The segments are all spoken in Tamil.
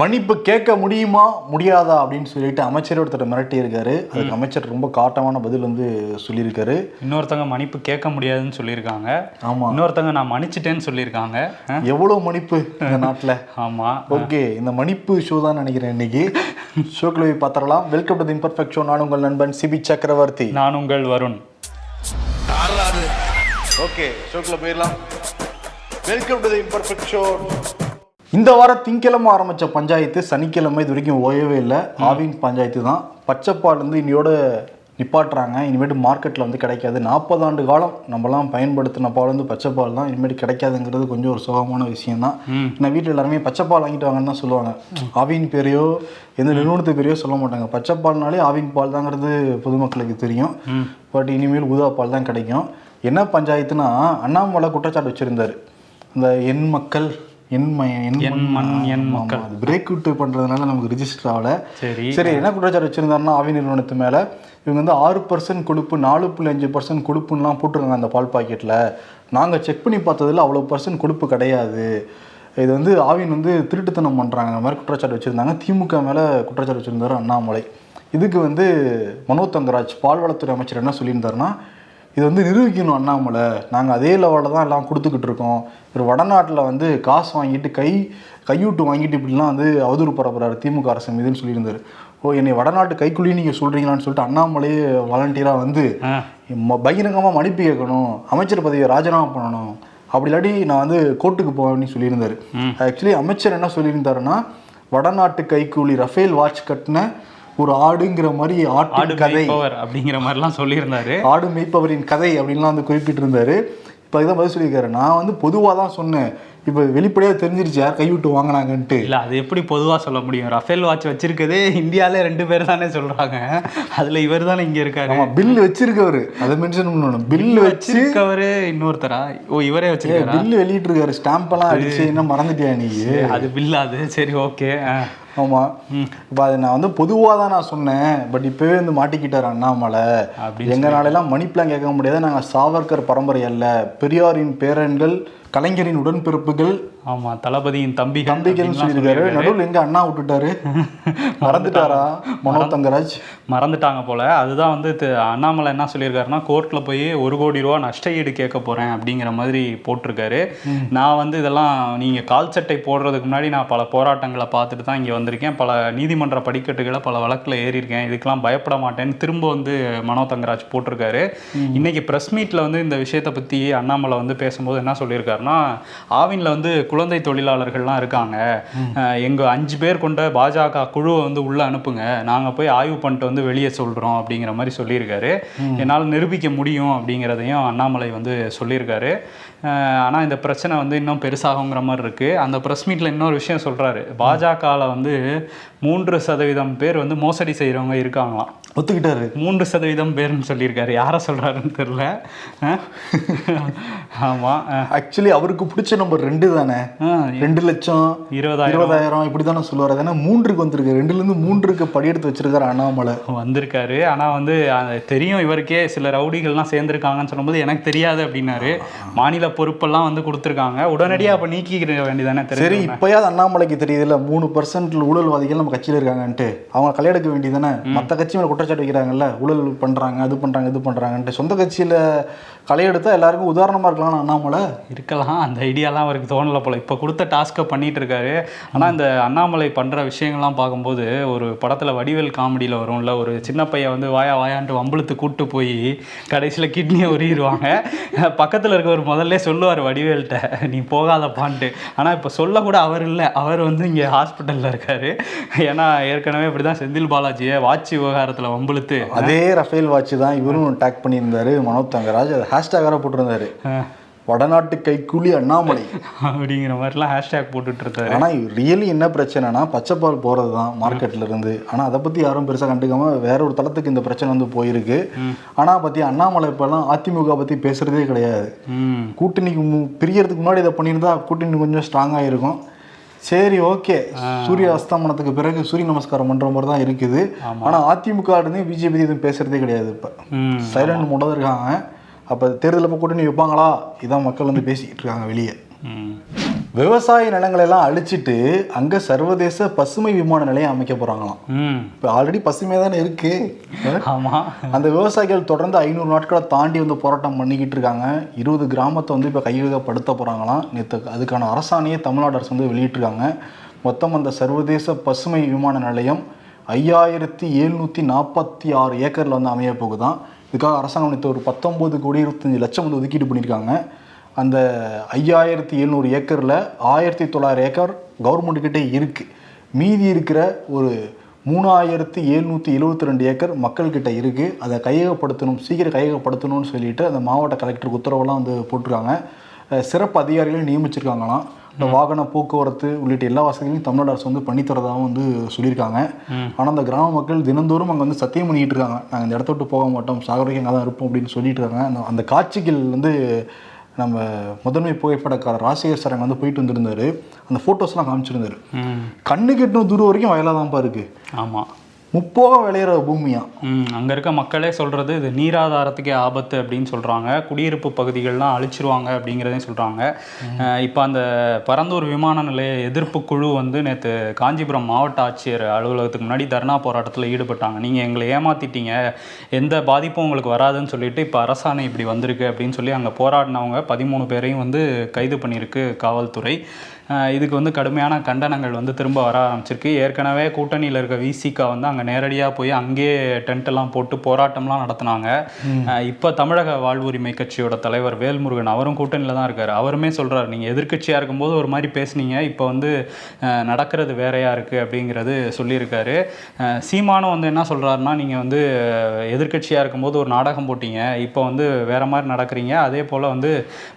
மன்னிப்பு கேட்க முடியுமா முடியாதா அப்படின்னு சொல்லிட்டு அமைச்சர் ஒருத்தர் மிரட்டி இருக்காரு அதுக்கு அமைச்சர் ரொம்ப காட்டமான பதில் வந்து சொல்லியிருக்காரு. இன்னொருத்தவங்க மன்னிப்பு கேட்க முடியாதுன்னு சொல்லியிருக்காங்க. ஆமா. இன்னொருத்தவங்க நான் மன்னிச்சிட்டேன்னு சொல்லியிருக்காங்க. எவ்வளவு மன்னிப்பு இந்த நாட்டுல? ஆமா. ஓகே இந்த மன்னிப்பு ஷோ தான் நினைக்கிறேன் இன்னைக்கு. ஷோக்கில் போய் பார்த்துடலாம். Welcome to the imperfect show நான் உங்கள் நண்பன் சிபி சக்கரவர்த்தி. நான் உங்கள் வருண். ஓகே ஷோக்கில் போயிடலாம். Welcome to the imperfect show இந்த வாரம் திங்கிழமை ஆரம்பிச்ச பஞ்சாயத்து சனிக்கிழமை இது வரைக்கும் ஓயவே இல்லை. ஆவின் பஞ்சாயத்து தான். பச்சைப்பால் வந்து இன்னையோட நிப்பாட்டுறாங்க. இனிமேட்டு மார்க்கெட்டில் வந்து கிடைக்காது. நாற்பது ஆண்டு காலம் நம்மலாம் பயன்படுத்தின பால் வந்து பச்சைப்பால் தான். இனிமேட்டு கிடைக்காதுங்கிறது கொஞ்சம் ஒரு சுகமான விஷயம் தான். நான் வீட்டில் எல்லாருமே பச்சைப்பால் வாங்கிட்டு வாங்கன்னு தான் சொல்லுவாங்க. ஆவின் பேரையோ எந்த நிறுவனத்து பேரையோ சொல்ல மாட்டாங்க. பச்சைப்பால்னாலே ஆவின் பால் தாங்கிறது பொதுமக்களுக்கு தெரியும். பட் இனிமேல் ஊதா பால் தான் கிடைக்கும். என்ன பஞ்சாயத்துனா அண்ணாமலை குற்றச்சாட்டு வச்சிருந்தாரு. இந்த எண் மக்கள் எண் எண் மண், எண் மக்கள். பிரேக் விட்டு பண்றதுனால நமக்கு ரிஜிஸ்டர் ஆகல. சரி. சரி என்ன குற்றச்சாட்டு வச்சிருந்தாருன்னா ஆவி நிறுவனத்து மேல இவங்க வந்து ஆறு பர்சன்ட் கொழுப்பு நாலு புள்ளி அஞ்சு பர்சன்ட் கொழுப்புலாம் போட்டிருக்காங்க அந்த பால் பாக்கெட்டில் நாங்கள் செக் பண்ணி பார்த்ததுல அவ்வளோ பர்சன்ட் கொழுப்பு கிடையாது. இது வந்து ஆவின் வந்து திருட்டுத்தனம் பண்ணுறாங்க அந்த மாதிரி குற்றச்சாட்டு வச்சுருந்தாங்க. திமுக மேலே குற்றச்சாட்டு வச்சுருந்தாரு அண்ணாமலை. இதுக்கு வந்து மனோ தங்கராஜ் பால்வளத்துறை அமைச்சர் என்ன சொல்லியிருந்தாருன்னா இது வந்து நிரூபிக்கணும் அண்ணாமலை. நாங்கள் அதே லெவலில் தான் எல்லாம் கொடுத்துக்கிட்டு இருக்கோம். இவர் வடநாட்டில் வந்து காசு வாங்கிட்டு கை கையூட்டு வாங்கிட்டு இப்படிலாம் வந்து அவதூறு பரப்புறாரு திமுக அரசு மீதுன்னு சொல்லியிருந்தாரு. ஓ என்னை வடநாட்டு கைக்குள்ளி நீங்கள் சொல்கிறீங்களான்னு சொல்லிட்டு அண்ணாமலையே வாலண்டியராக வந்து ஆ, ம- பகிரங்கமா மன்னிப்பு கேட்கணும் அமைச்சர் பதவியை ராஜினாமா பண்ணணும் அப்படி இல்லாட்டி நான் வந்து கோர்ட்டுக்கு போவேன்னு சொல்லியிருந்தாரு. ஆக்சுவலி அமைச்சர் என்ன சொல்லியிருந்தாருன்னா வடநாட்டு கைக்கூலி ரஃபேல் வாட்ச் கட்டின ஒரு ஆடுங்கிற மாதிரி ஆடு ஆட்டு கதை அப்படிங்கிற மாதிரிலாம் சொல்லியிருந்தாரு. ஆடு மேய்ப்பவரின் கதை அப்படின்லாம் வந்து குறிப்பிட்டிருந்தாரு. இப்போ இதான் பதில் சொல்லியிருக்காரு. நான் வந்து பொதுவாக தான் சொன்னேன். இப்போ வெளிப்படையாக தெரிஞ்சிருச்சு யார் கைவிட்டு வாங்கினாங்கன்ட்டு. இல்ல அது எப்படி பொதுவா சொல்ல முடியும்? ரஃபேல் வாட்ச் வச்சிருக்கதே இந்தியால ரெண்டு பேர் தானே சொல்றாங்க. அதுல இவர் தானே இங்க இருக்காரு. ஆமா பில் வச்சிருக்கவரு. அதை மென்ஷன் பண்ணணும். பில் வச்சு வச்சிருக்கவரு இன்னொருத்தரா? ஓ இவரே வச்சிருக்காரா? பில் வெளியிட்டிருக்காரு. ஸ்டாம்ப் எல்லாம் அடிச்சு என்ன மறந்துட்டியா நீ? அது பில்லா அது. சரி ஓகே ஆமா. இப்போ அது நான் வந்து பொதுவாக தான் நான் சொன்னேன். பட் இப்போவே வந்து மாட்டிக்கிட்டார் அண்ணாமலை. எங்களாலெல்லாம் மணிப்பெலாம் கேட்க முடியாது. நாங்கள் சாவர்கர் பரம்பரை அல்ல. பெரியாரின் பேரன்கள் கலைஞரின் உடன்பிறப்புகள் ஆமா தளபதியின் தம்பிகள் தம்பிகள்னு அப்படின்லாம் சொல்லியிருக்காரு. நடுவில் எங்க அண்ணா விட்டுட்டாரு. மறந்துட்டாரா? மனோ தங்கராஜ். மறந்துட்டாங்க போல. அதுதான் வந்து அண்ணாமலை என்ன சொல்லியிருக்காருன்னா கோர்ட்ல போய் ஒரு கோடி ரூபா நஷ்ட ஈடு கேட்க போறேன் அப்படிங்கிற மாதிரி போட்டிருக்காரு. நான் வந்து இதெல்லாம் நீங்க கால் சட்டை போடுறதுக்கு முன்னாடி நான் பல போராட்டங்களை பார்த்துட்டு தான் இங்க வந்திருக்கேன். பல நீதிமன்ற படிக்கட்டுகளை பல வழக்குல ஏறி இருக்கேன் இதுக்கெல்லாம் பயப்பட மாட்டேன்னு திரும்ப வந்து மனோ தங்கராஜ் போட்டிருக்காரு. இன்னைக்கு பிரஸ் மீட்ல வந்து இந்த விஷயத்தை பத்தி அண்ணாமலை வந்து பேசும்போது என்ன சொல்லியிருக்காருன்னா ஆவின்ல வந்து குழந்தை தொழிலாளர்கள்லாம் இருக்காங்க. அஹ் எங்க அஞ்சு பேர் கொண்ட பாஜக குழுவை வந்து உள்ள அனுப்புங்க. நாங்க போய் ஆய்வு பண்ணிட்டு வந்து வெளியே சொல்றோம் அப்படிங்கிற மாதிரி சொல்லியிருக்காரு. என்னால் நிரூபிக்க முடியும் அப்படிங்கிறதையும் அண்ணாமலை வந்து சொல்லியிருக்காரு. அஹ் ஆனா இந்த பிரச்சனை வந்து இன்னும் பெருசாகுங்கிற மாதிரி இருக்கு. அந்த பிரஸ் மீட்ல இன்னொரு விஷயம் சொல்றாரு. பாஜகவில் வந்து மூன்று சதவீதம் பேர் வந்து மோசடி செய்றவங்க இருக்காங்களாம். ஒத்துக்கிட்டாரு. மூன்று சதவீதம் பேர்னு சொல்லியிருக்காரு. யாரை சொல்றாருன்னு தெரியல. அஹ் ஆமா. அஹ் ஆக்சுவலி அவருக்கு பிடிச்ச நம்பர் ரெண்டு தானே? ரெண்டு லட்சம் இருபதாயிரம். இருபதாயிரம் இப்படி தானே சொல்லுவார். ஏன்னா மூன்றுக்கு வந்திருக்கு ரெண்டுல இருந்து மூன்றுக்கு படியெடுத்து வச்சிருக்காரு அண்ணாமலை. வந்திருக்காரு. ஆனா வந்து அது தெரியும் இவருக்கே சில ரவுடிகள்லாம் சேர்ந்துருக்காங்கன்னு சொல்லும்போது எனக்கு தெரியாது அப்படின்னாரு. மாநில பொறுப்பெல்லாம் வந்து கொடுத்துருக்காங்க. உடனடியா அப்ப நீக்கிக்கிற வேண்டியதானே சரி தெரியும் இப்பயாவது அண்ணாமலைக்கு தெரியுதுல்ல மூணு பர்சன்ட் ஊழல்வாதிகள் நம்ம கட்சியில இருக்காங்கன்ட்டு. அவங்க கலையெடுக்க வேண்டியதானே மற்ற கட்சி மேல குற்றச்சாட்டு வைக்கிறாங்கல்ல ஊழல் பண்ணுறாங்க அது பண்ணுறாங்க இது பண்ணுறாங்கன்ட்டு சொந்த கட்சியில் கலையெடுத்தா எல்லாருக்கும் உதாரணமாக இருக்கலாம் அண்ணாமலை? இருக்கலாம். அந்த ஐடியாலாம் அவருக்கு தோணல போல். இப்போ கொடுத்த டாஸ்க்கை பண்ணிகிட்டு இருக்காரு. ஆனால் இந்த அண்ணாமலை பண்ணுற விஷயங்கள்லாம் பார்க்கும்போது ஒரு படத்தில் வடிவேல் காமெடியில் வரும்ல ஒரு சின்ன பையன் வந்து வாயா வாயான்ட்டு வம்பளத்து கூட்டு போய் கடைசியில் கிட்னியை உருகிடுவாங்க பக்கத்தில் இருக்க ஒரு முதல்ல சொல்லுவார் வடிவேல்கிட்ட நீ போகாதப்பான்ட்டு. ஆனால் இப்போ சொல்லக்கூட அவர் இல்லை. அவர் வந்து இங்கே ஹாஸ்பிட்டலில் இருக்கார். ஏன்னா ஏற்கனவே இப்படி தான் செந்தில் பாலாஜியை வாட்சி விவகாரத்தில் வம்பளுத்து அதே ரஃபேல் வாட்ச் தான் இவரும் டேக் பண்ணியிருந்தாரு மனோ தங்கராஜ். அது ஹேஷ்டேக் வேற போட்டிருந்தாரு. வடநாட்டு கைக்கூலி அண்ணாமலை. அப்படிங்கிற மாதிரிலாம் ஹேஷ்டேக் போட்டுட்டு இருக்காரு ஆனா ரியலி என்ன பிரச்சனைனா பச்சைப்பால் போறது தான் மார்க்கெட்ல இருந்து ஆனா அதை பத்தி யாரும் பெருசா கண்டுக்காம வேற ஒரு தளத்துக்கு இந்த பிரச்சனை வந்து போயிருக்கு. ஆனா பத்தி அண்ணாமலை இப்பெல்லாம் அதிமுக பத்தி பேசுறதே கிடையாது. கூட்டணிக்கு பிரியறதுக்கு முன்னாடி இதை பண்ணியிருந்தா கூட்டணி கொஞ்சம் ஸ்ட்ராங்காக இருக்கும் சரி ஓகே. சூரிய அஸ்தமனத்துக்கு பிறகு சூரிய நமஸ்காரம் பண்ற மாதிரி தான் இருக்குது. ஆனா அதிமுக இருந்து பிஜேபி எதுவும் பேசுறதே கிடையாது இப்ப. சைலண்ட் மூட இருக்காங்க. அப்ப தேர்தல் கூட்டணி வைப்பாங்களா? இதான் மக்கள் வந்து பேசிக்கிட்டு இருக்காங்க வெளியே. விவசாய நிலங்களை எல்லாம் அழிச்சிட்டு அங்க சர்வதேச பசுமை விமான நிலையம் அமைக்க போறாங்களாம். ம். இப்போ ஆல்ரெடி பசுமையாக தானே இருக்கு. ஆமாம் அந்த விவசாயிகள் தொடர்ந்து ஐநூறு நாட்களை தாண்டி வந்து போராட்டம் பண்ணிக்கிட்டு இருக்காங்க. இருபது கிராமத்தை வந்து இப்போ கையகப்படுத்த போகிறாங்களாம் நேற்று அதுக்கான அரசாணையை தமிழ்நாடு அரசு வந்து வெளியிட்டிருக்காங்க. மொத்தம் அந்த சர்வதேச பசுமை விமான நிலையம் ஐயாயிரத்தி எழுநூற்றி நாற்பத்தி ஆறு ஏக்கரில் வந்து அமைய போகுதான் இதுக்காக அரசாங்கம் நேற்று ஒரு பத்தொம்போது கோடி இருபத்தஞ்சி லட்சம் வந்து ஒதுக்கீடு பண்ணியிருக்காங்க. அந்த ஐயாயிரத்தி எழுநூறு ஏக்கரில் ஆயிரத்தி தொள்ளாயிரம் ஏக்கர் கவர்மெண்ட்டுக்கிட்டே இருக்குது மீதி இருக்கிற ஒரு மூணாயிரத்தி எழுநூற்றி எழுபத்தி ரெண்டு ஏக்கர் மக்கள்கிட்ட இருக்குது அதை கையகப்படுத்தணும் சீக்கிரம் கையகப்படுத்தணும்னு சொல்லிட்டு அந்த மாவட்ட கலெக்டருக்கு உத்தரவெல்லாம் வந்து போட்டிருக்காங்க. சிறப்பு அதிகாரிகளையும் நியமிச்சிருக்காங்களாம். இந்த வாகன போக்குவரத்து உள்ளிட்ட எல்லா வசதிகளையும் தமிழ்நாடு அரசு வந்து பண்ணித்தரதாகவும் வந்து சொல்லியிருக்காங்க. ஆனால் அந்த கிராம மக்கள் தினந்தோறும் அங்கே வந்து சத்தியம் பண்ணிக்கிட்டு இருக்காங்க. நாங்கள் இந்த இடத்த விட்டு போக மாட்டோம் சாகரிக்கு அங்கே தான் இருப்போம் அப்படின்னு சொல்லிட்டு இருக்காங்க. அந்த அந்த காட்சிகள் வந்து நம்ம முதன்மை புகைப்படக்காரர் ராசிகர் சார் அங்கே வந்து போயிட்டு வந்திருந்தாரு. அந்த ஃபோட்டோஸ்லாம் காமிச்சிருந்தாரு. ம். கண்ணு கெட்டின தூரம் வரைக்கும் வயலாக தான்ப்பா இருக்கு. ஆமாம் முப்போகம் விளையிற பூமியா? அங்கே இருக்க மக்களே சொல்கிறது இது நீராதாரத்துக்கே ஆபத்து அப்படின்னு சொல்கிறாங்க குடியிருப்பு பகுதிகள்லாம் அழிச்சிருவாங்க அப்படிங்கிறதையும் சொல்கிறாங்க இப்போ அந்த பரந்தூர் விமான நிலைய எதிர்ப்பு குழு வந்து நேற்று காஞ்சிபுரம் மாவட்ட ஆட்சியர் அலுவலகத்துக்கு முன்னாடி தர்ணா போராட்டத்தில் ஈடுபட்டாங்க. நீங்கள் எங்களை ஏமாத்திட்டீங்க. எந்த பாதிப்பும் உங்களுக்கு வராதுன்னு சொல்லிட்டு இப்போ அரசாணை இப்படி வந்திருக்கு அப்படின்னு சொல்லி அங்கே போராடினவங்க பதிமூணு பேரையும் வந்து கைது பண்ணியிருக்கு காவல்துறை. இதுக்கு வந்து கடுமையான கண்டனங்கள் வந்து திரும்ப வர ஆரம்பிச்சிருக்கு. ஏற்கனவே கூட்டணியில் இருக்க விசிகா வந்து அங்கே நேரடியாக போய் அங்கேயே டென்ட் எல்லாம் போட்டு போராட்டம்லாம் நடத்தினாங்க. இப்போ தமிழக வாழ்வுரிமை கட்சியோட தலைவர் வேல்முருகன் அவரும் கூட்டணியில் தான் இருக்கார். அவருமே சொல்கிறார் நீங்கள் எதிர்க்கட்சியாக இருக்கும்போது ஒரு மாதிரி பேசுனீங்க. இப்போ வந்து நடக்கிறது வேறையா இருக்குது அப்படிங்கிறது சொல்லியிருக்காரு. சீமானும் வந்து என்ன சொல்கிறாருன்னா நீங்கள் வந்து எதிர்க்கட்சியாக இருக்கும்போது ஒரு நாடகம் போட்டீங்க. இப்போ வந்து வேற மாதிரி நடக்கிறீங்க. அதே போல் வந்து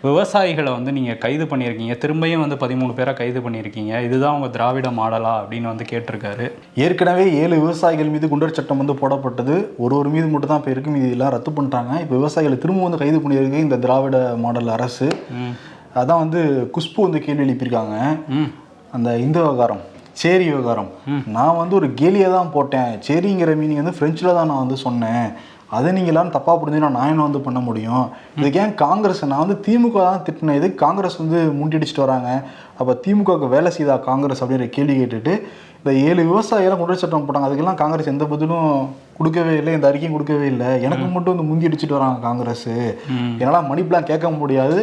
விவசாயிகளை வந்து நீங்கள் கைது பண்ணியிருக்கீங்க. திரும்பியும் வந்து பதிமூணு பேரை கைது பண்ணியிருக்கீங்க. இதுதான் உங்கள் திராவிட மாடலா அப்படின்னு வந்து கேட்டிருக்காரு. ஏற்கனவே ஏழு விவசாயிகள் மீது குண்டர் சட்டம் வந்து போடப்பட்டது. ஒரு ஒரு மீது மட்டும் தான் இப்போ இருக்கு மீதி எல்லாம் ரத்து பண்ணிட்டாங்க. இப்போ விவசாயிகளை திரும்ப வந்து கைது பண்ணியிருக்கு இந்த திராவிட மாடல் அரசு. அதான் வந்து குஷ்பு வந்து கேள்வி எழுப்பியிருக்காங்க. அந்த இந்த விவகாரம் சேரி விவகாரம். நான் வந்து ஒரு கேலியை தான் போட்டேன். சேரிங்கிற மீனிங் வந்து ஃப்ரெஞ்சில் தான் நான் வந்து சொன்னேன். அதை நீங்கள் எல்லாரும் தப்பாக புரிஞ்சுன்னா நான் என்ன வந்து பண்ண முடியும்? இதுக்கு ஏன் காங்கிரஸ் நான் வந்து திமுக தான் திட்டினேன். இது காங்கிரஸ் வந்து முண்டியடிச்சிட்டு வராங்க? அப்போ திமுகவுக்கு வேலை செய்தா காங்கிரஸ் அப்படிங்கிற கேள்வி கேட்டுட்டு இந்த ஏழு விவசாயிகளாம் குண்டர் சட்டம் போட்டாங்க. அதுக்கெல்லாம் காங்கிரஸ் எந்த பதிலும் கொடுக்கவே இல்லை. இந்த அறிக்கையும் கொடுக்கவே இல்லை. எனக்கு மட்டும் வந்து முந்தி அடிச்சிட்டு வராங்க காங்கிரஸ். என்னால் மணி பிளான் கேட்க முடியாது.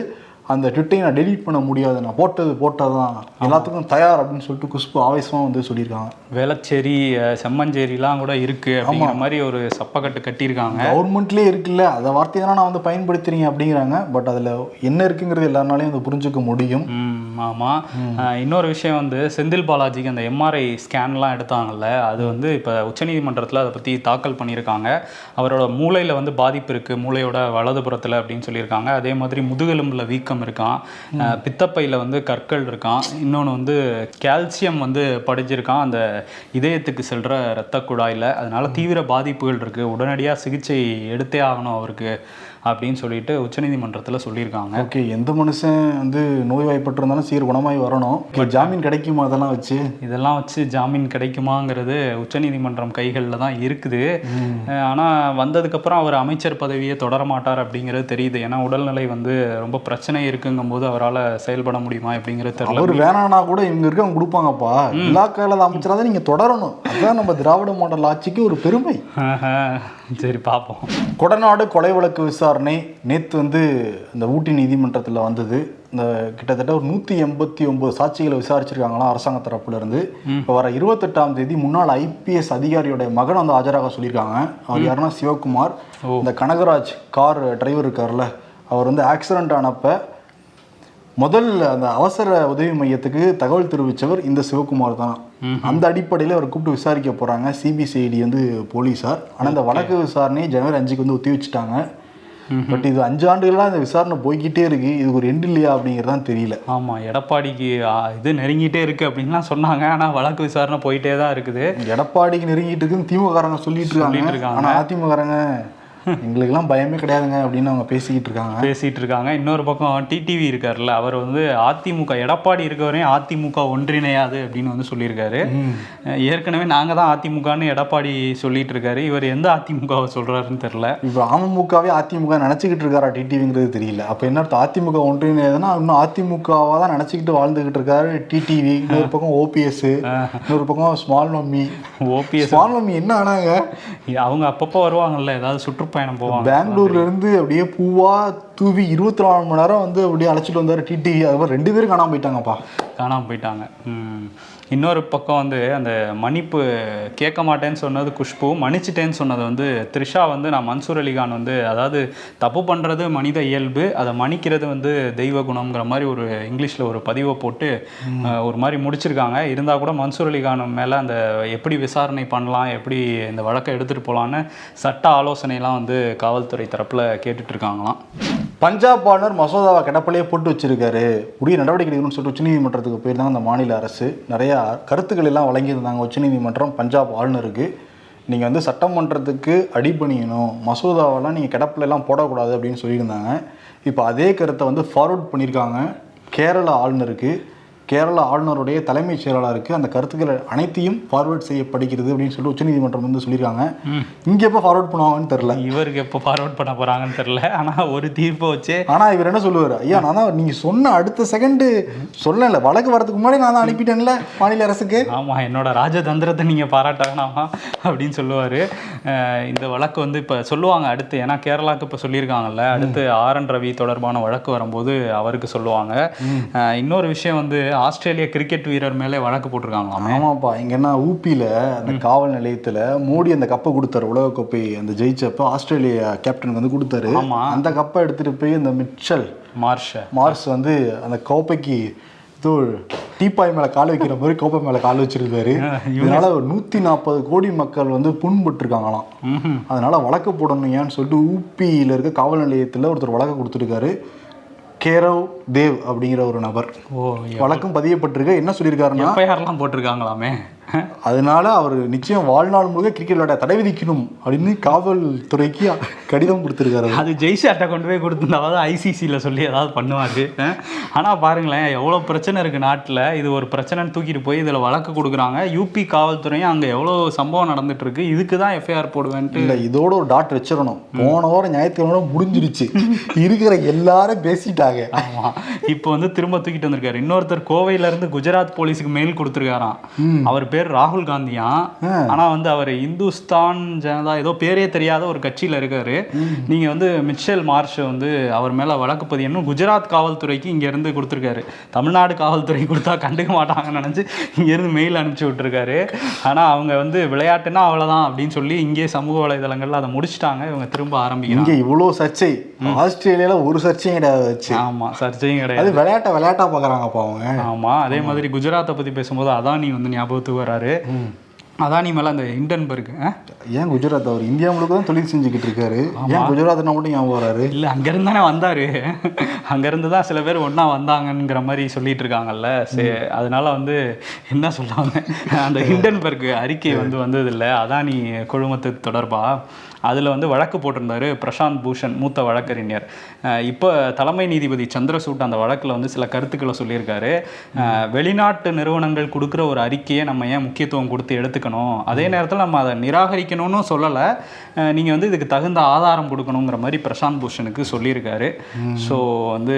அந்த ட்விட்டையும் நான் டெலீட் பண்ண முடியாது. நான் போட்டது போட்டது தான் எல்லாத்துக்கும் தயார் அப்படின்னு சொல்லிட்டு குஷ்பு ஆவேசமாக வந்து சொல்லியிருக்காங்க. வேளச்சேரி செம்மஞ்சேரிலாம் கூட இருக்கு அப்படிங்கிற மாதிரி ஒரு சப்பக்கட்டு கட்டியிருக்காங்க. கவர்மெண்ட்லேயே இருக்குல்ல. அந்த வார்த்தையை தானே நான் வந்து பயன்படுத்துறீங்க அப்படிங்கிறாங்க. பட் அதில் என்ன இருக்குங்கிறது எல்லாருனாலையும் வந்து புரிஞ்சுக்க முடியும். ஆமாம் இன்னொரு விஷயம் வந்து செந்தில் பாலாஜிக்கு அந்த எம்ஆர்ஐ ஸ்கேன்லாம் எடுத்தாங்கல்ல. அது வந்து இப்போ உச்சநீதிமன்றத்தில் அதை பற்றி தாக்கல் பண்ணியிருக்காங்க. அவரோட மூளையில் வந்து பாதிப்பு இருக்குது மூளையோட வலதுபுறத்தில் அப்படின்னு சொல்லியிருக்காங்க. அதே மாதிரி முதுகெலும்பில் வீக்கம் இருக்கான். பித்தப்பையில் வந்து கற்கள் இருக்கான். இன்னொன்று வந்து கால்சியம் வந்து படிஞ்சிருக்கான். அந்த இதயத்துக்கு செல்கிற ரத்த குழாயில். அதனால் தீவிர பாதிப்புகள் இருக்குது உடனடியாக சிகிச்சை எடுத்தே ஆகணும் அவருக்கு. அப்படின்னு சொல்லிட்டு உச்சநீதிமன்றத்தில் சொல்லியிருக்காங்க. ஓகே எந்த மனுஷன் வந்து நோய்வாய்ப்பட்டிருந்தாலும் சீர் குணமாய் வரணும். ஜாமீன் கிடைக்குமா அதெல்லாம் வச்சு? இதெல்லாம் வச்சு ஜாமீன் கிடைக்குமாங்கிறது உச்சநீதிமன்றம் கைகளில் தான் இருக்குது. ஆனால் வந்ததுக்கப்புறம் அவர் அமைச்சர் பதவியை தொடர மாட்டார் அப்படிங்கிறது தெரியுது. ஏன்னா உடல்நிலை வந்து ரொம்ப பிரச்சனை இருக்குங்கும் போது அவரால் செயல்பட முடியுமா அப்படிங்கிறது தெரியல. அவர் வேணான்னா கூட இவங்க இருக்கவங்க கொடுப்பாங்கப்பா. இலாக்கால அமைச்சராக நீங்கள் தொடரணும். அதுதான் நம்ம திராவிட மாடல் ஆட்சிக்கு ஒரு பெருமை. சரி பார்ப்போம் கொடநாடு கொலை வழக்கு விசாரணை நேற்று வந்து இந்த ஊட்டி நீதிமன்றத்தில் வந்தது. இந்த கிட்டத்தட்ட ஒரு நூற்றி எண்பத்தி ஒம்பது சாட்சிகளை விசாரிச்சிருக்காங்களாம் அரசாங்க தரப்புல இருந்து இப்போ வர இருபத்தெட்டாம் தேதி முன்னாள் ஐபிஎஸ் அதிகாரியோட மகன் வந்து ஆஜராக சொல்லியிருக்காங்க. அவர் யாருன்னா சிவகுமார். இந்த கனகராஜ் கார் டிரைவர் இருக்கார்ல அவர் வந்து ஆக்சிடென்ட் ஆனப்ப முதல் அந்த அவசர உதவி மையத்துக்கு தகவல் தெரிவித்தவர் இந்த சிவகுமார் தான். அந்த அடிப்படையில் அவர் கூப்பிட்டு விசாரிக்க போகிறாங்க சிபிசிஐடி வந்து போலீஸார் ஆனால் இந்த வழக்கு விசாரணையை ஜனவரி அஞ்சுக்கு வந்து ஒத்தி வச்சுட்டாங்க. பட் இது அஞ்சு ஆண்டுகளாக இந்த விசாரணை போய்கிட்டே இருக்கு. இதுக்கு ஒரு எண்டு இல்லையா அப்படிங்கிறதான் தெரியல. ஆமாம் எடப்பாடிக்கு இது நெருங்கிட்டே இருக்குது அப்படின்லாம் சொன்னாங்க. ஆனால் வழக்கு விசாரணை போயிட்டே தான் இருக்குது. எடப்பாடிக்கு நெருங்கிட்டு இருக்குன்னு திமுக காரங்க சொல்லிட்டு இருக்காங்க. ஆனால் அதிமுககாரங்க எங்களுக்கெல்லாம் பயமே கிடையாதுங்க அப்படின்னு அவங்க பேசிக்கிட்டு இருக்காங்க. பேசிட்டு இருக்காங்க. இன்னொரு பக்கம் டிடிவி இருக்காருல்ல அவர் வந்து அதிமுக எடப்பாடி இருக்கவரையும் அதிமுக ஒன்றிணையாது அப்படின்னு வந்து சொல்லியிருக்காரு. ஏற்கனவே நாங்கள் தான் அதிமுகன்னு எடப்பாடி சொல்லிட்டு இருக்காரு. இவர் எந்த அதிமுகவை சொல்றாருன்னு தெரில இப்போ அமமுகவே அதிமுக நினச்சிக்கிட்டு இருக்காரா டிடிவிங்கிறது தெரியல. அப்போ என்ன அர்த்தம்? அதிமுக ஒன்றிணையதுன்னா இன்னும் அதிமுகவாக தான் நினச்சிக்கிட்டு வாழ்ந்துக்கிட்டு இருக்காரு டிடிவி இன்னொரு பக்கம் ஓபிஎஸ் இன்னொரு பக்கம் small mummy OPS small mummy என்ன ஆனாங்க? அவங்க அப்பப்போ வருவாங்கல்ல ஏதாவது சுற்றுப்பயணம் போவாங்க. பெங்களூர்ல இருந்து அப்படியே பூவா தூவி இருபத்தி நாலு மணி நேரம் வந்து அப்படியே அழைச்சிட்டு வந்தாரு டிடிவி அதுக்கப்புறம் ரெண்டு பேரும் காணாம போயிட்டாங்கப்பா. காணாமல் போயிட்டாங்க. இன்னொரு பக்கம் வந்து அந்த மன்னிப்பு கேட்க மாட்டேன்னு சொன்னது குஷ்பு மன்னிச்சிட்டேன்னு சொன்னது வந்து த்ரிஷா வந்து நான் மன்சூர் அலிகான் வந்து அதாவது தப்பு பண்ணுறது மனித இயல்பு அதை மன்னிக்கிறது வந்து தெய்வ குணம்ங்கிற மாதிரி ஒரு இங்கிலீஷில் ஒரு பதிவை போட்டு ஒரு மாதிரி முடிச்சிருக்காங்க. இருந்தால் கூட மன்சூர் அலிகான் மேலே அந்த எப்படி விசாரணை பண்ணலாம் எப்படி இந்த வழக்கை எடுத்துகிட்டு போகலான்னு சட்ட ஆலோசனைலாம் வந்து காவல்துறை தரப்பில் கேட்டுட்டு இருக்காங்களாம். பஞ்சாப் ஆளுநர் மசோதாவை கிடப்பிலேயே போட்டு வச்சிருக்காரு. உரிய நடவடிக்கை எடுக்கணும்னு சொல்லிட்டு உச்சநீதிமன்றத்துக்கு போயிருந்தாங்க அந்த மாநில அரசு. நிறையா கருத்துக்கள் எல்லாம் வழங்கியிருந்தாங்க உச்சநீதிமன்றம். பஞ்சாப் ஆளுநருக்கு. நீங்கள் வந்து சட்டமன்றத்துக்கு அடிபணியணும். மசோதாவெல்லாம் நீங்கள் கிடப்பிலெல்லாம் போடக்கூடாது அப்படின்னு சொல்லியிருந்தாங்க. இப்போ அதே கருத்தை வந்து ஃபார்வர்ட் பண்ணியிருக்காங்க. கேரள ஆளுநருக்கு. கேரள ஆளுநருடைய தலைமைச் செயலாளருக்கு அந்த கருத்துக்கள் அனைத்தையும் ஃபார்வர்ட் செய்யப்படுகிறது அப்படின்னு சொல்லிட்டு உச்சநீதிமன்றம் வந்து சொல்லியிருக்காங்க. இங்கே எப்போ ஃபார்வர்ட் பண்ணுவாங்கன்னு தெரில இவருக்கு எப்போ ஃபார்வர்ட் பண்ண போகிறாங்கன்னு தெரில ஆனால் ஒரு தீர்ப்பை வச்சு ஆனா இவர் என்ன சொல்லுவார்? ஐயா நான் தான் நீங்க சொன்ன அடுத்த செகண்ட் சொல்லல. வழக்கு வரதுக்கு முன்னாடி நான் தான் அனுப்பிட்டேன்ல மாநில அரசுக்கு. ஆமாம் என்னோட ராஜதந்திரத்தை நீங்கள் பாராட்ட வேணாமா அப்படின்னு சொல்லுவார். இந்த வழக்கு வந்து இப்போ சொல்லுவாங்க அடுத்து. ஏன்னா கேரளாவுக்கு இப்போ சொல்லியிருக்காங்கல்ல. அடுத்து ஆர் என் ரவி தொடர்பான வழக்கு வரும்போது அவருக்கு சொல்லுவாங்க. இன்னொரு விஷயம் வந்து ஆஸ்திரேலிய கிரிக்கெட் வீரர் மேலே வழக்கு போட்டிருக்காங்களாமே. ஆமாப்பா இங்க என்ன ஊப்பியில அந்த காவல் நிலையத்துல மோடி அந்த கப்பை கொடுத்தாரு உலகக்கோப்பை அந்த ஜெயிச்சப்ப ஆஸ்திரேலியா கேப்டனுக்கு வந்து கொடுத்தாரு. அந்த கப்பை எடுத்துட்டு போய் இந்த மிச்சல் மார்ஷ. மார்ஸ் வந்து அந்த கோப்பைக்கு ஏதோ டீப்பாய் மேல கால் வைக்கிற மாதிரி கோப்பை மேல கால் வச்சிருக்காரு இதனால நூத்தி நாற்பது கோடி மக்கள் வந்து புண்பட்டுருக்காங்களாம். அதனால வழக்கு போடணும் ஏன்னு சொல்லிட்டு ஊப்பியில் இருக்க காவல் நிலையத்தில் ஒருத்தர் வழக்கு கொடுத்துருக்காரு. கேரவ் தேவ் அப்படிங்கிற ஒரு நபர். ஓ வழக்கும் பதியப்பட்டிருக்கு. என்ன சொல்லியிருக்காருன்னா எஃப்ஐஆர்லாம் போட்டிருக்காங்களாமே. அதனால அவர் நிச்சயம் வாழ்நாள் முழுக்க கிரிக்கெட் விளையாட தடை விதிக்கணும் அப்படின்னு காவல்துறைக்கு கடிதம் கொடுத்துருக்காரு. அது ஜெய்ஷாட்டை கொண்டு போய் கொடுத்துருந்தாவது ஐசிசியில் சொல்லி ஏதாவது பண்ணுவார். ஆனால் பாருங்களேன் எவ்வளோ பிரச்சனை இருக்குது நாட்டில். இது ஒரு பிரச்சனைன்னு தூக்கிட்டு போய் இதில் வழக்கு கொடுக்குறாங்க. யூபி காவல்துறையும் அங்கே எவ்வளோ சம்பவம் நடந்துட்டு இருக்கு இதுக்கு தான் எஃப்ஐஆர் போடுவேன்ட்டு. இல்ல இதோட ஒரு டாட் வச்சிடணும். போன வாரம் ஞாயிற்றுக்கிழமை முடிஞ்சிருச்சு இருக்கிற எல்லாரும் பேசிட்டாங்க. ஆமாம் இப்போ வந்து திரும்ப தூக்கிட்டு வந்திருக்காரு. இன்னொருத்தர் கோவையில இருந்து குஜராத் போலீஸுக்கு மெயில் கொடுத்துருக்காராம். அவர் பேர் ராகுல் காந்தியா ஆனா வந்து அவர் இந்துஸ்தான் ஜனதா ஏதோ பேரே தெரியாத ஒரு கட்சியில இருக்காரு. நீங்க வந்து மிச்சல் மார்ஷ் வந்து அவர் மேல வழக்கு பதியணும் குஜராத் காவல்துறைக்கு இங்க இருந்து கொடுத்துருக்காரு. தமிழ்நாடு காவல்துறை கொடுத்தா கண்டுக்க மாட்டாங்கன்னு நினைச்சு இங்க இருந்து மெயில் அனுப்பிச்சு விட்டுருக்காரு. ஆனா அவங்க வந்து விளையாட்டுனா அவ்வளவுதான் அப்படின்னு சொல்லி இங்கே சமூக வலைதளங்கள்ல அதை முடிச்சிட்டாங்க. இவங்க திரும்ப ஆரம்பிக்கிறாங்க. இங்க இவ்வளோ சர்ச்சை. ஆஸ்திரேலியால ஒரு சர்ச்சையும் கிடையாது. ஆமா சர்ச்சையும் கிடையாது. விளையாட்டை விளையாட்டா பாக்குறாங்கப்பா அவங்க. ஆமா அதே மாதிரி குஜராத்தை பத்தி பேசும்போது அதானி வந்து ஞாபகத்துக்கு வராரு. அதானி மேல அந்த இண்டன்பர்க் ஏன் குஜராத் அவர் இந்தியா முழுக்க தான் தொழில் செஞ்சுக்கிட்டு இருக்காரு? ஏன் குஜராத்னா மட்டும் ஞாபகம் வராரு? இல்ல அங்கிருந்து தானே வந்தாரு. அங்கிருந்து தான் சில பேர் ஒண்ணா வந்தாங்கங்கிற மாதிரி சொல்லிட்டு இருக்காங்கல்ல. சரி அதனால வந்து என்ன சொல்லுவாங்க? அந்த ஹிண்டன்பர்க் அறிக்கை வந்து வந்தது இல்ல அதானி குழுமத்து தொடர்பா? அதில் வந்து வழக்கு போட்டிருந்தாரு பிரசாந்த் பூஷன் மூத்த வழக்கறிஞர். இப்போ தலைமை நீதிபதி சந்திரசூட் அந்த வழக்கில் வந்து சில கருத்துக்களை சொல்லியிருக்காரு. வெளிநாட்டு நிறுவனங்கள் கொடுக்குற ஒரு அறிக்கையை நம்ம ஏன் முக்கியத்துவம் கொடுத்து எடுத்துக்கணும்? அதே நேரத்தில் நம்ம அதை நிராகரிக்கணும்னு சொல்லலை. நீங்கள் வந்து இதுக்கு தகுந்த ஆதாரம் கொடுக்கணுங்கிற மாதிரி பிரசாந்த் பூஷனுக்கு சொல்லியிருக்காரு. ஸோ வந்து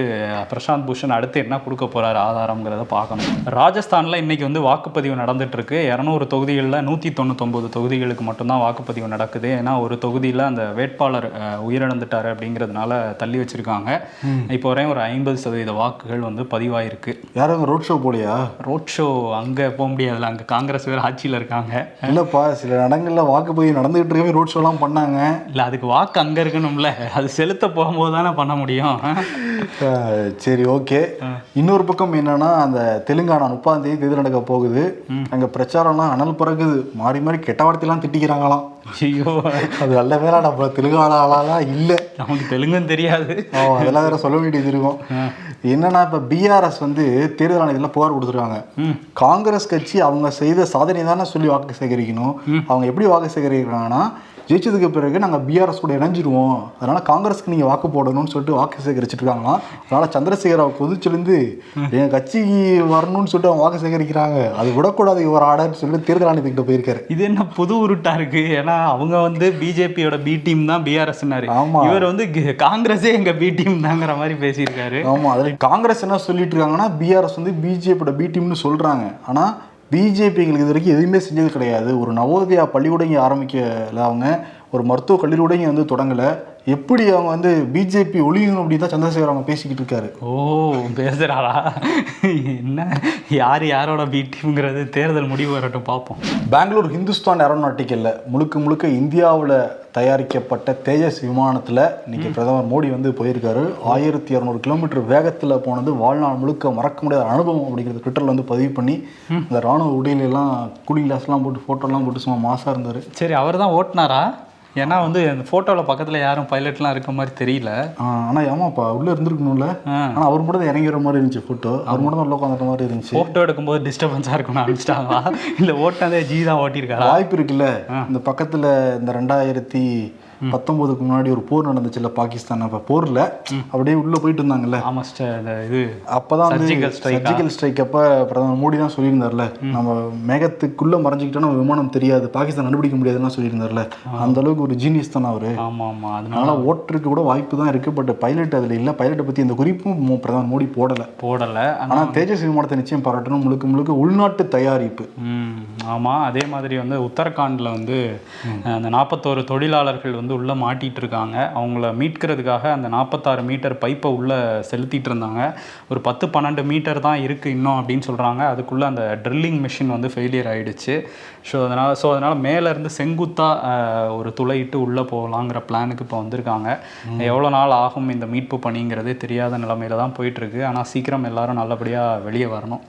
பிரசாந்த் பூஷன் அடுத்து என்ன கொடுக்க போறாரு ஆதாரங்கிறத பார்க்கணும். ராஜஸ்தானில் இன்னைக்கு வந்து வாக்குப்பதிவு நடந்துட்டு இருக்கு. இரநூறு தொகுதிகளில் நூற்றி தொண்ணூத்தொம்பது தொகுதிகளுக்கு மட்டும்தான் வாக்குப்பதிவு நடக்குது. ஏன்னா ஒரு தொகுதியில் அந்த வேட்பாளர் உயிரிழந்துட்டாரு அப்படிங்கிறதுனால தள்ளி வச்சிருக்காங்க. இப்போ வரையும் ஒரு ஐம்பது சதவீத வாக்குகள் வந்து பதிவாயிருக்கு. யாரும் ரோட் ஷோ போலியா? ரோட் ஷோ அங்கே போக முடியாதுல்ல. அங்கே காங்கிரஸ் வேறு ஆட்சியில் இருக்காங்க. இல்லப்பா சில இடங்கள்ல வாக்குப்பதிவு நடந்துகிட்டு இருக்கவே ரோட் ஷோலாம் பண்ணாங்க. இல்லை அதுக்கு வாக்கு அங்கே இருக்கணும்ல. அது செலுத்த போகும்போது தானே பண்ண முடியும். சரி ஓகே. இன்னொரு பக்கம் என்னன்னா அந்த தெலுங்கானா முப்பதாம் தேதி தேர்தல் நடக்க போகுது. அங்க பிரச்சாரம்லாம் அனல் பறக்குது மாறி மாறி கெட்ட வார்த்தையெல்லாம் திட்டிக்கிறாங்களாம். ஐயோ. அது நல்ல வேலை நம்ம தெலுங்கானாலாம் இல்லை. நமக்கு தெலுங்கும் தெரியாது. ஓ அதெல்லாம் வேற சொல்ல வேண்டியது இருக்கும். என்னன்னா இப்ப பிஆர்எஸ் வந்து தேர்தல் ஆணையத்தில் புகார் கொடுத்துருக்காங்க. காங்கிரஸ் கட்சி அவங்க செய்த சாதனை தானே சொல்லி வாக்கு சேகரிக்கணும். அவங்க எப்படி வாக்கு சேகரிக்கிறாங்கன்னா ஜெயிச்சதுக்கு பிறகு நாங்கள் பிஆர்எஸ் கூட இணைஞ்சிருவோம். அதனால காங்கிரஸ்க்கு நீங்கள் வாக்கு போடணும்னு சொல்லிட்டு வாக்கு சேகரிச்சுட்டு இருக்காங்களாம் அதனால சந்திரசேகர் ராவ் பொதுச்சிலிருந்து என் கட்சிக்கு வரணும்னு சொல்லிட்டு அவங்க வாக்கு சேகரிக்கிறாங்க. அது விடக்கூடாது இவர் ஆர்டர்னு சொல்லிட்டு தேர்தல் ஆணையத்துக்கிட்ட போயிருக்காரு. இது என்ன புது உருட்டா இருக்கு? ஏன்னா அவங்க வந்து பிஜேபியோட பி டீம் தான் பிஆர்எஸ்னாரு ஆமா. இவர் வந்து காங்கிரஸே எங்க பி டீம் தாங்கிற மாதிரி பேசியிருக்காரு. ஆமா அதில் காங்கிரஸ் என்ன சொல்லிட்டு இருக்காங்கன்னா பிஆர்எஸ் வந்து பிஜேபியோட பி டீம்னு சொல்றாங்க. ஆனா பிஜேபி எங்களுக்கு இது வரைக்கும் எதுவுமே செஞ்சது கிடையாது. ஒரு நவோதயா பள்ளிக்கூடங்க ஆரம்பிக்கல அவங்க. ஒரு மருத்துவ கல்லூரியோடையும் வந்து தொடங்கலை. எப்படி அவங்க வந்து பிஜேபி ஒழியணும் அப்படின்னு தான் சந்திரசேகர் அவங்க பேசிக்கிட்டு இருக்காரு. ஓ பேசுறாளா என்ன? யார் யாரோட பி டீம்ங்கிறது தேர்தல் முடிவு வரட்டும் பார்ப்போம் பெங்களூர் ஹிந்துஸ்தான் ஏரோநாட்டிக்கல்ல முழுக்க முழுக்க இந்தியாவில் தயாரிக்கப்பட்ட தேஜஸ் விமானத்தில் இன்னைக்கு பிரதமர் மோடி வந்து போயிருக்காரு. ஆயிரத்தி இரநூறு கிலோமீட்டர் வேகத்தில் போனது வாழ்நாள் முழுக்க மறக்க முடியாத அனுபவம் அப்படிங்கிறது ட்விட்டரில் வந்து பதிவு பண்ணி இந்த ராணுவ உடையிலெல்லாம் கூலிங் கிளாஸ்லாம் போட்டு ஃபோட்டோலாம் போட்டு சும்மா மாசாக இருந்தார். சரி அவர் தான் ஓட்டினாரா? ஏன்னா வந்து அந்த ஃபோட்டோவில் பக்கத்தில் யாரும் பைலட்லாம் இருக்க மாதிரி தெரியல. ஆனால் ஏமாப்பா உள்ளே இருந்திருக்கணும்ல. ஆனால் அவர் மட்டும் தான் இறங்கிற மாதிரி இருந்துச்சு ஃபோட்டோ அவர் மட்டும் தான் உள்ள உட்காந்துட்ட மாதிரி இருந்துச்சு. ஃபோட்டோ எடுக்கும்போது டிஸ்டர்பன்ஸாக இருக்கும்னு அனுப்பிச்சிட்டாங்களா இல்லை ஓட்டினதே ஜி தான் ஓட்டியிருக்காரா? வாய்ப்பு இருக்குல்ல. இந்த பக்கத்துல இந்த ரெண்டாயிரத்தி பத்தொன்பதுக்கு முன்னாடி ஒரு போர் நடந்துச்சுல்ல பாகிஸ்தான். அப்ப போர்ல அப்படியே உள்ள போயிட்டு இருந்தாங்கல்ல இந்த இது strike ஆ? சர்ஜிக்கல் ஸ்ட்ரைக் அப்ப பிரதமர் மோடி தான் சொல்லியிருந்தார்ல. நம்ம மேகத்துக்குள்ள நம்ம விமானம் தெரியாது பாகிஸ்தான் கண்டுபிடிக்க முடியாதுன்னு சொல்லியிருந்தார்ல. அந்த அளவுக்கு ஒரு ஜீனியஸ் தானே அவரு. அதனால ஓட்டுறதுக்கு கூட வாய்ப்பு தான் இருக்கு பட் பைலட் அதுல இல்ல. பைலட்டை பத்தி எந்த குறிப்பும் பிரதமர் மோடி போடல. போடலை. ஆனா தேஜஸ் விமானத்தை நிச்சயம் பாராட்டணும். முழுக்க முழுக்க உள்நாட்டு தயாரிப்பு. ஆமாம் அதே மாதிரி வந்து உத்தரகாண்டில் வந்து அந்த நாற்பத்தோரு தொழிலாளர்கள் வந்து உள்ளே மாட்டிட்டு இருக்காங்க அவங்கள மீட்கிறதுக்காக அந்த நாற்பத்தாறு மீட்டர் பைப்பை உள்ளே செலுத்திட்டு இருந்தாங்க ஒரு பத்து பன்னெண்டு மீட்டர் தான் இருக்குது இன்னும் அப்படின்னு சொல்கிறாங்க அதுக்குள்ளே அந்த ட்ரில்லிங் மிஷின் வந்து ஃபெயிலியர் ஆயிடுச்சு. ஸோ அதனால் ஸோ அதனால் மேலேருந்து செங்குத்தாக ஒரு துளையிட்டு உள்ளே போகலாங்கிற பிளானுக்கு இப்போ வந்திருக்காங்க. எவ்வளோ நாள் ஆகும் இந்த மீட்பு பணிங்கிறதே தெரியாத நிலமையில தான் போயிட்டுருக்கு ஆனால் சீக்கிரம் எல்லாரும் நல்லபடியாக வெளியே வரணும்.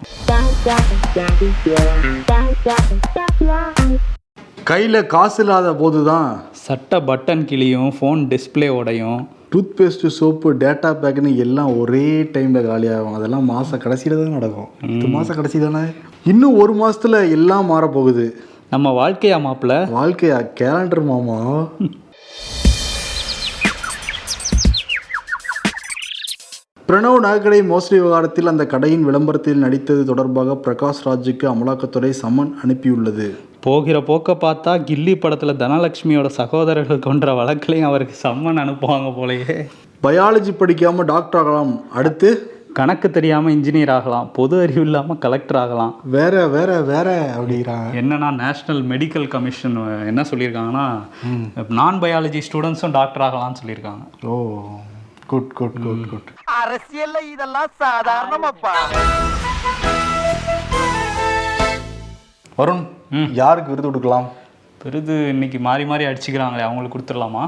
கையில காசு இல்லாத போதுதான் சட்டை பட்டன் கிளியும் ஃபோன் டிஸ்ப்ளே உடையும் டூத் பேஸ்ட்டு சோப்பு டேட்டா பேக்குன்னு எல்லாம் ஒரே டைமில் காலியாகும். அதெல்லாம் மாத கடைசியில் தான் நடக்கும். இது மாத கடைசி தானே? இன்னும் ஒரு மாசத்துல எல்லாம் மாற போகுது நம்ம வாழ்க்கையா மாப்பிள்ள? வாழ்க்கையா? கேலண்டர் மாமா? பிரணவ் நகைக்கடை மோசடி விவகாரத்தில் அந்த கடையின் விளம்பரத்தில் நடித்தது தொடர்பாக பிரகாஷ் ராஜுக்கு அமலாக்கத்துறை சம்மன் அனுப்பியுள்ளது. போகிற போக்க பார்த்தா கில்லி படத்துல தனலட்சுமியோட சகோதரர்கள் கொன்ற வழக்குலையும் அவருக்கு சம்மன் அனுப்புவாங்க போலயே. பயாலஜி படிக்காம டாக்டர் ஆகலாம். அடுத்து? கணக்கு தெரியாம இன்ஜினியர் ஆகலாம். பொது அறிவு இல்லாம கலெக்டர் ஆகலாம். வேற வேற வேற அப்படிங்கிறாங்க. என்னன்னா நேஷனல் மெடிக்கல் கமிஷன் என்ன சொல்லியிருக்காங்கன்னா நான் பயாலஜி ஸ்டூடெண்ட்ஸும் டாக்டர் ஆகலாம்னு சொல்லியிருக்காங்க. Oh good good good good அரசியல்ல இதெல்லாம் சாதாரணமாப்பா. வருண் யாருக்கு விருது கொடுக்கலாம்? விருது இன்னைக்கு மாறி மாறி அடிச்சுக்கிறாங்களே அவங்களுக்கு கொடுத்துடலாமா?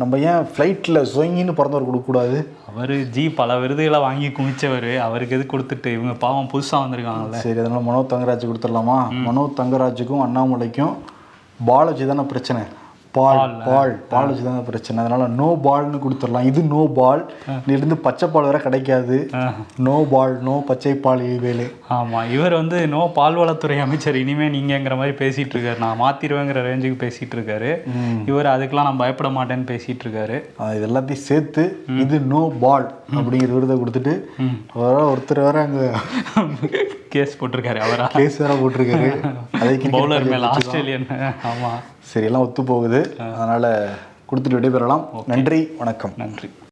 நம்ம ஏன் ஃப்ளைட்டில் சொங்கின்னு பிறந்தவர் கொடுக்கக்கூடாது? அவர் ஜி பல விருதுகளை வாங்கி குமிச்சவர் அவருக்கு எது கொடுத்துட்டு? இவங்க பாவம் புதுசாக வந்திருக்காங்கல்ல. சரி அதனால மனோ தங்கராஜ் கொடுத்துடலாமா? மனோ தங்கராஜுக்கும் அண்ணாமலைக்கும் பாலாஜி தானே பிரச்சனை. பால் பால் பாலாஜி தானே பிரச்சனை. அதனால நோ பால்னு கொடுத்துடலாம். இது நோ பால் இருந்து பச்சை பால் வேற கிடைக்காது. நோ பால் நோ பச்சை பால் வேலை. ஆமாம் இவர் வந்து நோ பால்வளத்துறை அமைச்சர். இனிமே நீங்கங்கிற மாதிரி பேசிட்டு இருக்காரு. நான் மாத்திருவேங்கிற ரேஞ்சுக்கு பேசிட்டு இருக்காரு. இவர் அதுக்கெல்லாம் நான் பயப்பட மாட்டேன்னு பேசிட்டு இருக்காரு. இது எல்லாத்தையும் சேர்த்து இது நோ பால் அப்படிங்கிற விருதை கொடுத்துட்டு வேற ஒருத்தர் வேற அங்க கேஸ் போட்டிருக்காரு அவரா. கேஸ் வேற போட்டிருக்காரு. அதை cricket பவுலர் மேல. ஆஸ்திரேலியன். ஆமா. சரி எல்லாம் ஒத்து போகுது அதனால கொடுத்துட்டு விடைபெறலாம். நன்றி வணக்கம். நன்றி.